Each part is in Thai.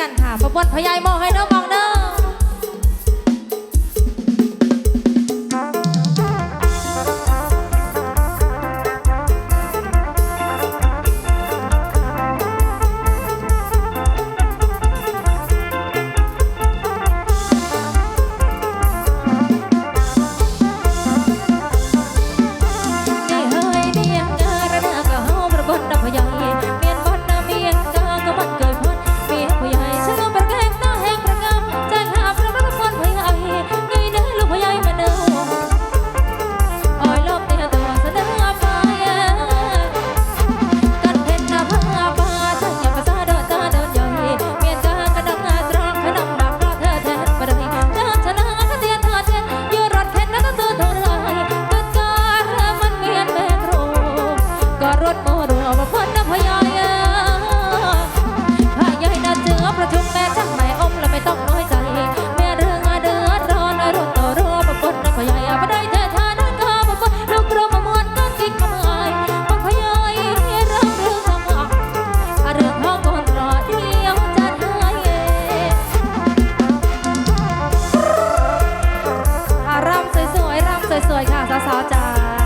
กันค่ะพระบดพยายมอให้น้อง สวยค่ะสาวๆจ้า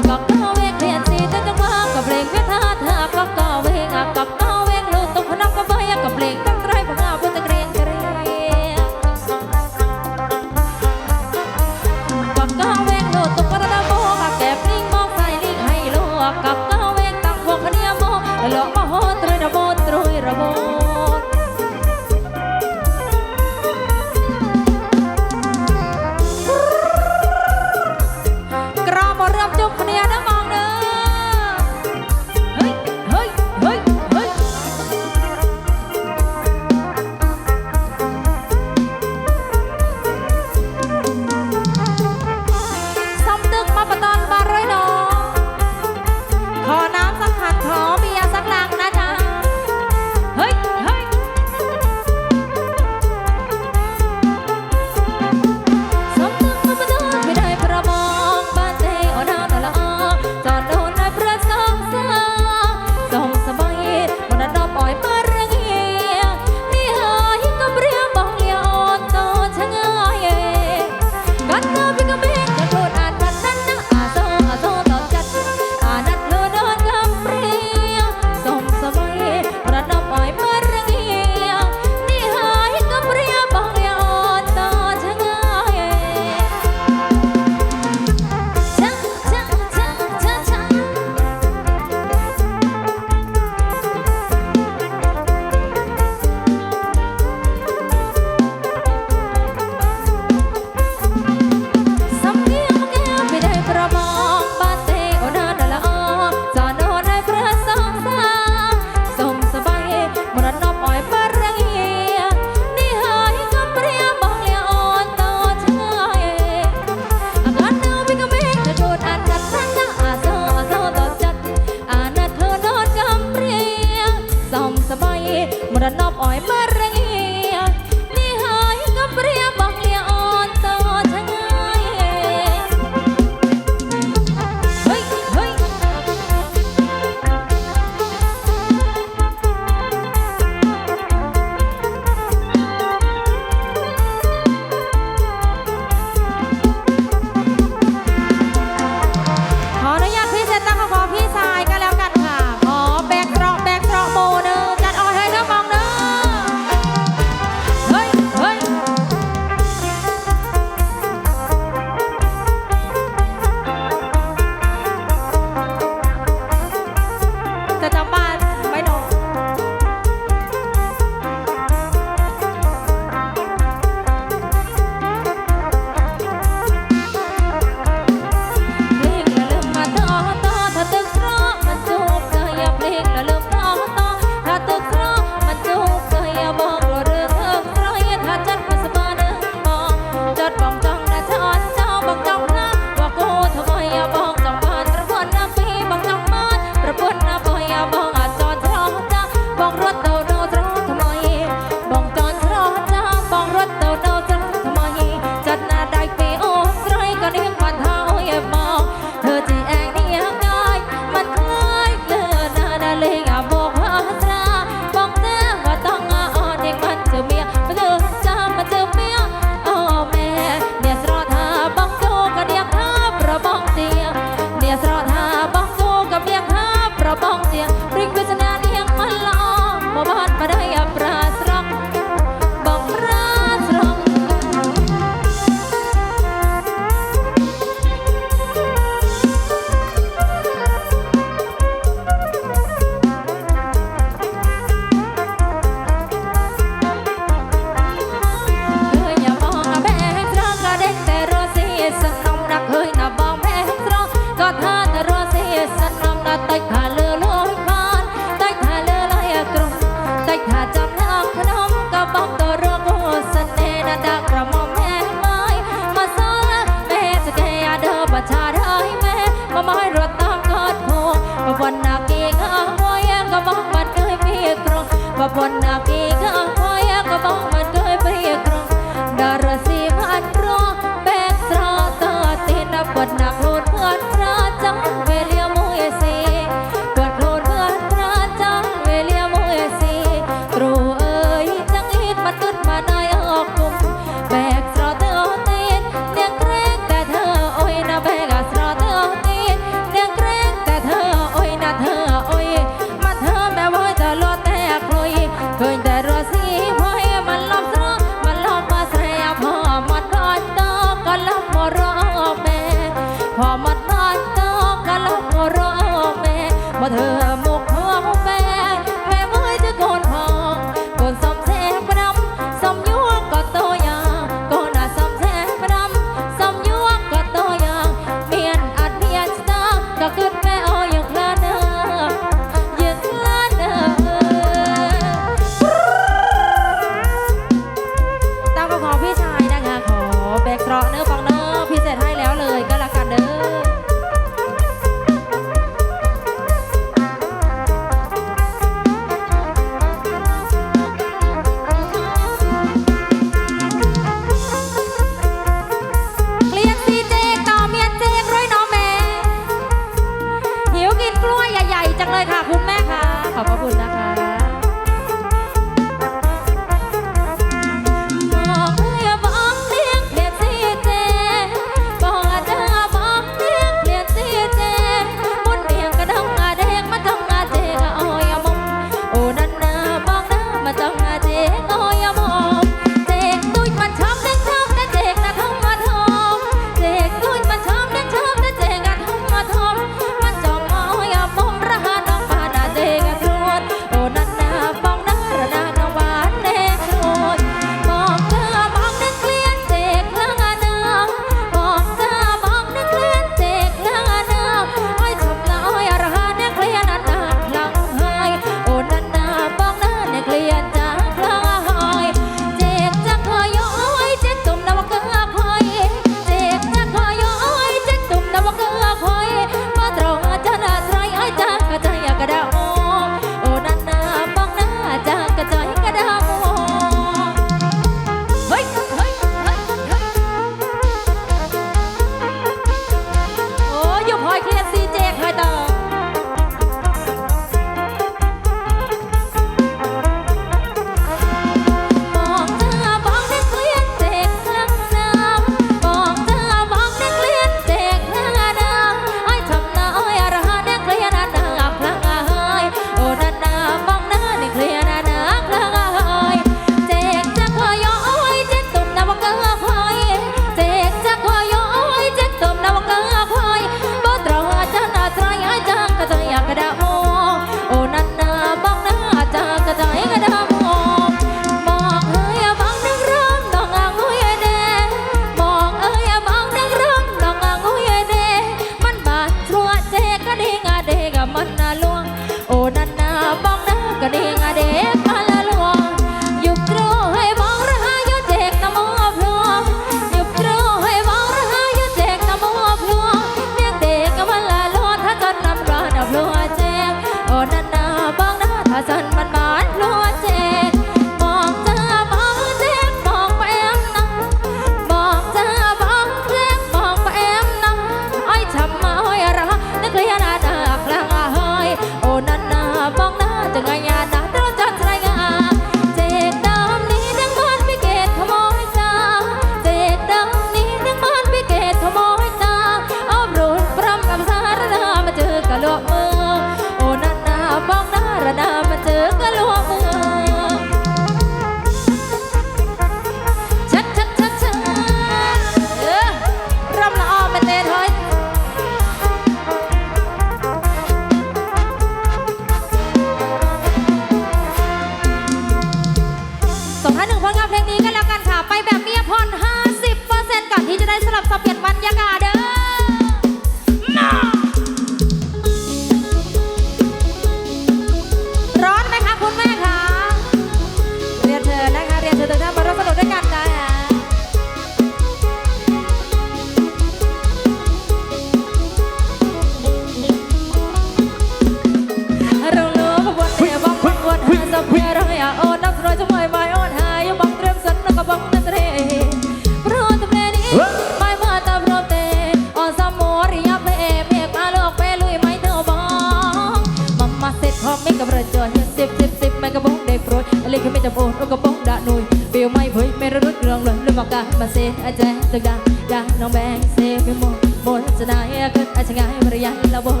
กับประจอนสิบสิบสิบไม่กระบอกได้กโปรยอะไรก็ไม่จำโอนรถก็ะบอกด่าหนุ่ยเปียวไม่เผยไม่ระลึกเรื่องเลยลืมปากกามาเซอาจารย์ตึกดาดาน้องแบงเซฟิโมดหมดจะได้เกิดอาชงายมารยานละบน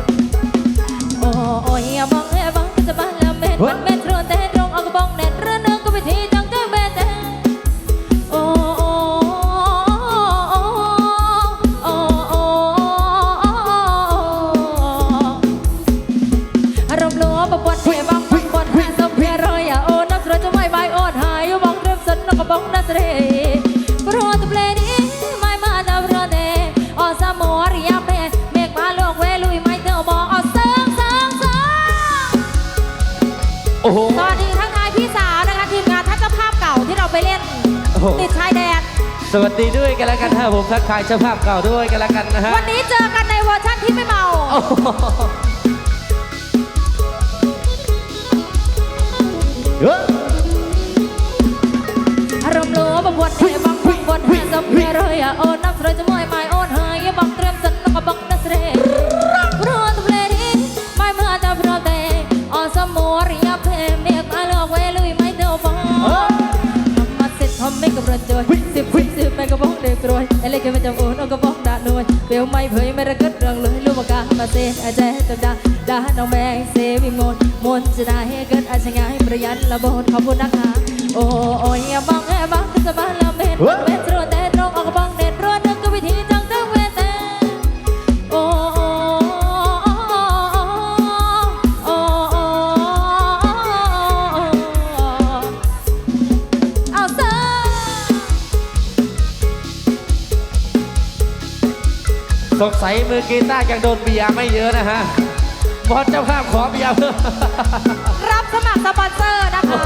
โอ้ยมอง สวัสดีด้วยกันแล้วกันฮะผมทักทายเจ้าภาพเก่าด้วยกันแล้วกันนะฮะวันนี้เจอกันในเวอร์ชั่นที่ไม่เมา โอ้โหเฮ้ยอารมณ์โลบปวดในบังบังบนแห่สมเพรอยโอนนักสรจะมวยไม่โอ กไม่จำโอนเอาก็บอกด่าหน่วยเปลวไม่เผยไม่ระเกิดเรื่องเลยลูกกามาเซอาใจจำดาด่าน้องแมงเซวิมนมนจะได้ให้เกิดอาชงายประยัดระบนขอบคุณนะคะโอ้โอ้ยบังแอบบังสบายละเม็ด สงสัยมือกีตาร์ยังโดนเบียร์ไม่เยอะนะฮะบอสเจ้าภาพขอเบียร์เพิ่มรับสมัครสปอนเซอร์นะคะ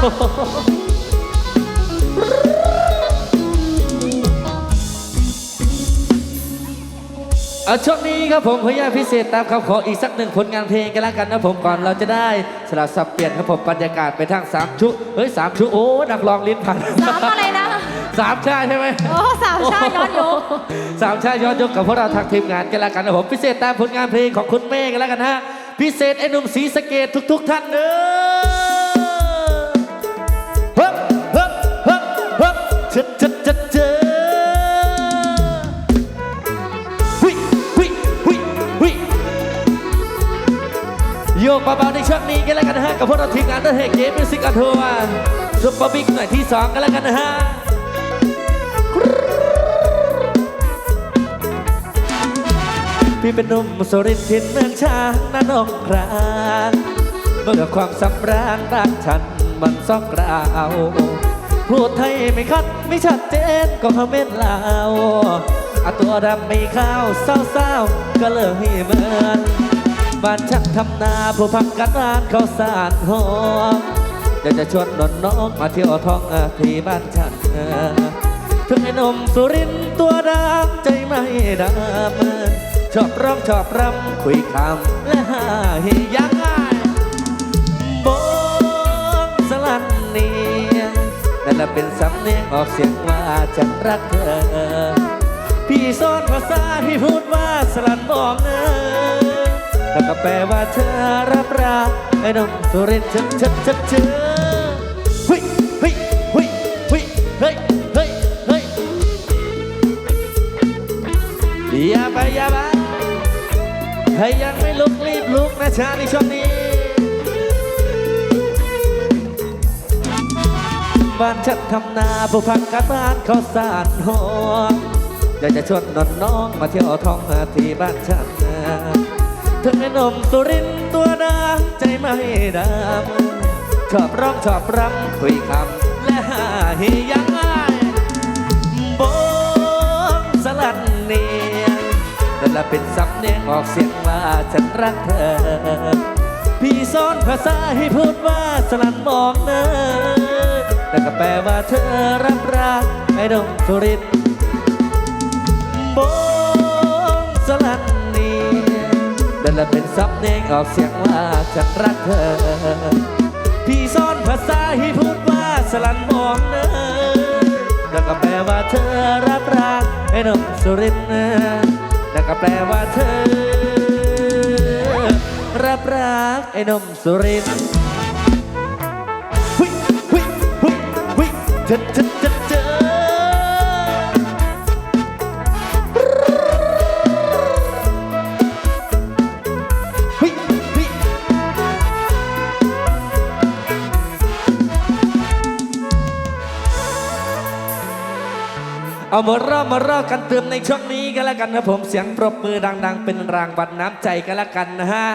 เอาช่วงนี้ครับผมขออนุญาตพิเศษตามคำขออีกสักหนึ่งผลงานเพลงกันแล้วกันนะผมก่อนเราจะได้สลับสับเปลี่ยนครับผมบรรยากาศไปทางสามชุเฮ้ยสามชุโอ้นักร้องลิ้นพันสามอะไรนะ สามชาใช่ไหมโอ้สามชาย้อนยุคสามชาย้อนยกกับพวกเราทางทีมงานกันแล้วกันนะผมพิเศษตามผลงานเพลงของคุณเมฆกันแล้วกันฮะพิเศษไอ้หนุ่มสีสะเกตทุก ๆ ท่านเด้อเฮ้ยเฮ้ยเฮ้ยเฮ้ยเจ็ดเจ็ดเจ็ดเจ็ดหุยหุยหุยหุยโยกเบาๆในช่วงนี้กันแล้วกันนะฮะกับพวกเราทีมงานเดอะเฮกเกมมิวสิกอันทัวร์ซุปเปอร์บิ๊กหน่อยที่สองกันแล้วกันนะฮะ พี่เป็นหนุ่มสุรินทร์ถิ่นเมืองช้างนันองครางเมื่อความสำราญรักฉันมันซอกราวพูดไทยไม่คัดไม่ชัดเจนก็คอมเมนต์ลาวอาตัวดำไม่ข้าวเศร้าๆก็เลยเหมือนบ้านฉันทำนาผู้พักกันร้านข้าวสารหอมอยากจะชวนนนน้องมาเที่ยวท้องที่บ้านฉันถึงไอ้นมสุรินตัวดำใจไม่ดำ ชอบร้องชอบรำคุยคำและหาเฮยังไงบงสลันเนียงนั่นแหละเป็นสำเนียงออกเสียงว่าฉันรักเธอ พี่สอนภาษาที่พูดว่าสลันบอกเนอแล้วก็แปลว่าเธอรับรักไอ้นมสุรินทร์เชิดเชิดเชิด ให้ยังไม่ลุกรีบลุกนะชาในช่วงนี้ บ้านฉันทำนาผู้พักการบ้านเขาสานหอมอยากจะชวนนนน้องมาเที่ยวท้องนาที่บ้านฉันนะถึงไอ้หนมสุรินตัวดำใจไม่ดำชอบร้องชอบรำคุยคำและหาเฮยัง และเป็นสำเนียงออกเสียงว่าฉันรักเธอ พี่สอนภาษาให้พูดว่าสลันมองเนอแต่ก็แปลว่าเธอรับรักไอ้ดงสุรินบงสลันนียงนั่นและเป็นสำเนียงออกเสียงว่าฉันรักเธอ พี่สอนภาษาให้พูดว่าสลันมองเนอแล้วก็แปลว่าเธอรับรักไอ้หนุ่มสุรินทร์ ก็แปลว่าเธอ รับรักไอ้นมสุรินทร์หุยหุยหุยหุยเจอเจอ เอามารอมารอกันเติมในช่วงนี้กันแล้วกันนะผมเสียงปรบมือดัง ๆ เป็นรางวัลน้ำใจกันแล้วกันนะฮะ